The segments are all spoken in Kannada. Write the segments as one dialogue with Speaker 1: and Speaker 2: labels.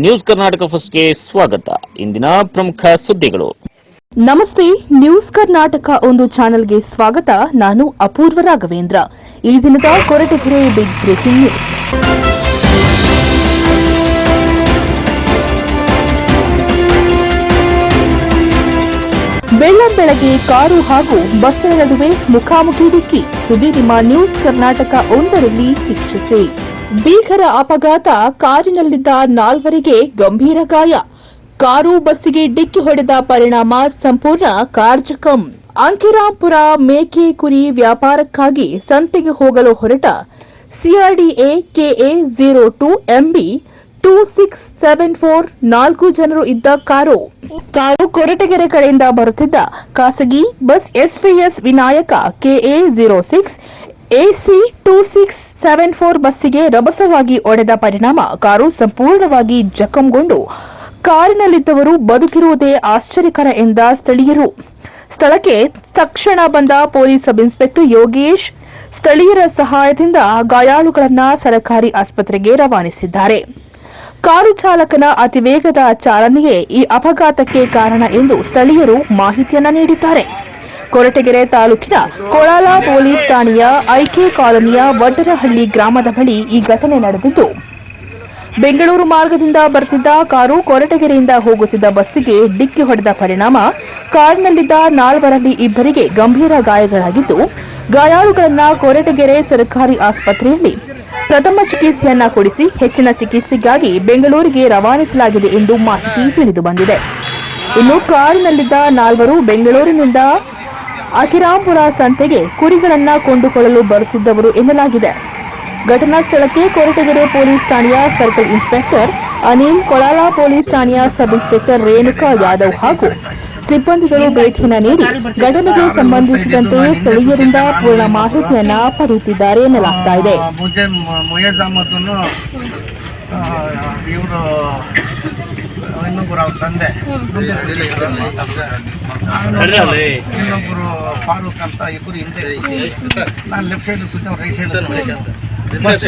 Speaker 1: ನ್ಯೂಸ್ ಕರ್ನಾಟಕ ಫಸ್ಟ್ಗೆ ಸ್ವಾಗತ. ಇಂದಿನ ಪ್ರಮುಖ ಸುದ್ದಿಗಳು.
Speaker 2: ನಮಸ್ತೆ, ನ್ಯೂಸ್ ಕರ್ನಾಟಕ ಒಂದು ಚಾನೆಲ್ಗೆ ಸ್ವಾಗತ. ನಾನು ಅಪೂರ್ವ ರಾಘವೇಂದ್ರ. ಈ ದಿನದ ಕೊರಟಗೆರೆ ಬಿಗ್ ಬ್ರೇಕಿಂಗ್ ನ್ಯೂಸ್. ಬೆಳ್ಳಂಬೆಳಗ್ಗೆ ಕಾರು ಹಾಗೂ ಬಸ್ಸಿನ ನಡುವೆ ಮುಖಾಮುಖಿ ಡಿಕ್ಕಿ. ಸುದ್ದಿ ನಿಮ್ಮ ನ್ಯೂಸ್ ಕರ್ನಾಟಕ ಒಂದರಲ್ಲಿ ವೀಕ್ಷಿಸಿ. ಭೀಕರ ಅಪಘಾತ ಕಾರಿನಲ್ಲಿದ್ದ ನಾಲ್ವರಿಗೆ ಗಂಭೀರ ಗಾಯ. ಕಾರು ಬಸ್ಸಿಗೆ ಡಿಕ್ಕಿ ಹೊಡೆದ ಪರಿಣಾಮ ಸಂಪೂರ್ಣ ಕಾರ್ಜಕಂ. ಅಂಕಿರಾಂಪುರ ಮೇಕೆ ಕುರಿ ವ್ಯಾಪಾರಕ್ಕಾಗಿ ಸಂತೆಗೆ ಹೋಗಲು ಹೊರಟ CRDA KA zero two MB two six seven four ನಾಲ್ಕು ಜನರು ಇದ್ದ ಕಾರು. ಕಾರು ಕೊರಟಗೆರೆ ಕಡೆಯಿಂದ ಬರುತ್ತಿದ್ದ ಖಾಸಗಿ bus SVS Vinayaka KA zero six AC two six seven four ಬಸ್ಸಿಗೆ ರಭಸವಾಗಿ ಒಡೆದ ಪರಿಣಾಮ ಕಾರು ಸಂಪೂರ್ಣವಾಗಿ ಜಖಂಗೊಂಡು. ಕಾರಿನಲ್ಲಿದ್ದವರು ಬದುಕಿರುವುದೇ ಆಶ್ಚರ್ಯಕರ ಎಂದ ಸ್ಥಳೀಯರು. ಸ್ಥಳಕ್ಕೆ ತಕ್ಷಣ ಬಂದ ಪೊಲೀಸ್ ಸಬ್ ಇನ್ಸ್ಪೆಕ್ಟರ್ ಯೋಗೇಶ್, ಸ್ಥಳೀಯರ ಸಹಾಯದಿಂದ ಗಾಯಾಳುಗಳನ್ನು ಸರ್ಕಾರಿ ಆಸ್ಪತ್ರೆಗೆ ರವಾನಿಸಿದ್ದಾರೆ. ಕಾರು ಚಾಲಕನ ಅತಿವೇಗದ ಚಾಲನೆಯೇ ಈ ಅಪಘಾತಕ್ಕೆ ಕಾರಣ ಎಂದು ಸ್ಥಳೀಯರು ಮಾಹಿತಿಯನ್ನ ನೀಡಿದ್ದಾರೆ. ಕೊರಟಗೆರೆ ತಾಲೂಕಿನ ಕೊಳಾಲ ಪೊಲೀಸ್ ಠಾಣೆಯ ಐಕೆ ಕಾಲೋನಿಯ ವಡ್ಡರಹಳ್ಳಿ ಗ್ರಾಮದ ಬಳಿ ಈ ಘಟನೆ ನಡೆದಿದ್ದು, ಬೆಂಗಳೂರು ಮಾರ್ಗದಿಂದ ಬರ್ತಿದ್ದ ಕಾರು ಕೊರಟಗೆರೆಯಿಂದ ಹೋಗುತ್ತಿದ್ದ ಬಸ್ಸಿಗೆ ಡಿಕ್ಕಿ ಹೊಡೆದ ಪರಿಣಾಮ, ಕಾರಿನಲ್ಲಿದ್ದ ನಾಲ್ವರಲ್ಲಿ ಇಬ್ಬರಿಗೆ ಗಂಭೀರ ಗಾಯಗಳಾಗಿದ್ದು, ಗಾಯಾಳುಗಳನ್ನು ಕೊರಟಗೆರೆ ಸರ್ಕಾರಿ ಆಸ್ಪತ್ರೆಯಲ್ಲಿ ಪ್ರಥಮ ಚಿಕಿತ್ಸೆಯನ್ನ ಕೊಡಿಸಿ ಹೆಚ್ಚಿನ ಚಿಕಿತ್ಸೆಗಾಗಿ ಬೆಂಗಳೂರಿಗೆ ರವಾನಿಸಲಾಗಿದೆ ಎಂದು ಮಾಹಿತಿ ತಿಳಿದು ಬಂದಿದೆ. ಇನ್ನು ಕಾರಿನಲ್ಲಿದ್ದ ನಾಲ್ವರು ಬೆಂಗಳೂರಿನಿಂದ ಅಖಿರಾಂಪುರ ಸಂತೆಗೆ ಕುರಿಗಳನ್ನ ಕೊಂಡುಕೊಳ್ಳಲು ಬರುತ್ತಿದ್ದವರು ಎನ್ನಲಾಗಿದೆ. ಘಟನಾ ಸ್ಥಳಕ್ಕೆ ಕೊರಟಗೆರೆ ಪೊಲೀಸ್ ಠಾಣೆಯ circle inspector Anil Kolala police ಠಾಣೆಯ ಸಬ್ ಇನ್ಸ್ಪೆಕ್ಟರ್ ರೇಣುಕಾ ಯಾದವ್ ಹಾಗೂ ಸಿಬ್ಬಂದಿಗಳು ಭೇಟಿಯನ್ನ ನೀಡಿ ಘಟನೆಗೆ ಸಂಬಂಧಿಸಿದಂತೆ ಸ್ಥಳೀಯರಿಂದ ಪೂರ್ಣ ಮಾಹಿತಿಯನ್ನ ಪಡೆಯುತ್ತಿದ್ದಾರೆ ಎನ್ನಲಾಗ್ತಾ ಇದೆ.
Speaker 3: ಇನ್ನೊಬ್ಬರು ಅವ್ರ ತಂದೆ. ನಾನು ಇನ್ನೊಬ್ಬರು ಫಾರೂಕ್ ಅಂತ ಇಬ್ಬರು ಹಿಂದೆ ನಾನು ಲೆಫ್ಟ್ ಸೈಡ್ ಕೂತ ರೈಟ್ ಸೈಡ್ ಬಸ್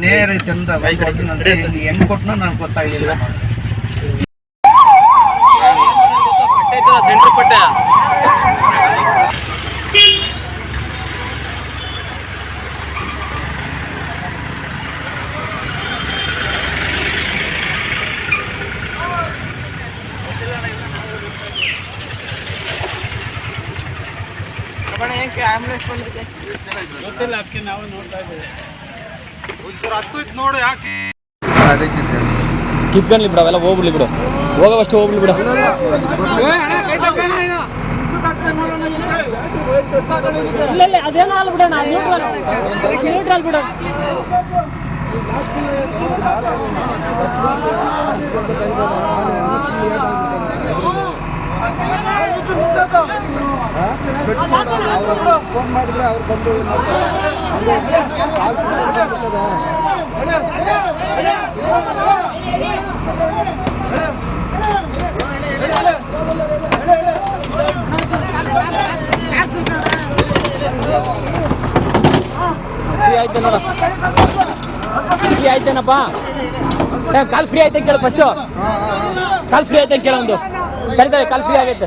Speaker 3: ನೇರ ತಂದ ಬೈಕ್ನಂತೆ ಹೆಂಗ್ ಕೊಟ್ಟನೋ ನಾನು ಗೊತ್ತಾಗಿಲ್ಲ ಗೊತ್ತಿಲ್ಲ ಅದಕ್ಕೆ ನಾವು ನೋಡ್ತಾ ಇದ್ದೇವೆ. ನೋಡು ಯಾಕೆ?
Speaker 4: ಕಿತ್ಕೊಂಡ್ಲಿ ಬಿಡು ಅವೆಲ್ಲ ಹೋಗ್ಬಿಡ್ಲಿ ಬಿಡು. ಹೋಗೋವಷ್ಟು ಹೋಗ್ಬಿಡ್ಲಿ ಬಿಡು. ಫ್ರೀ ಆಯ್ತು ಫ್ರೀ ಆಯ್ತೇನಪ್ಪ ಕಾಲ್ ಫ್ರೀ ಆಯ್ತು ಕೇಳು ಫಸ್ಟು ಕಾಲ್ ಫ್ರೀ ಆಯ್ತು ಕೇಳ ಕರಿತಾರೆ ಕಾಲ್ ಫ್ರೀ ಆಗೈತೆ.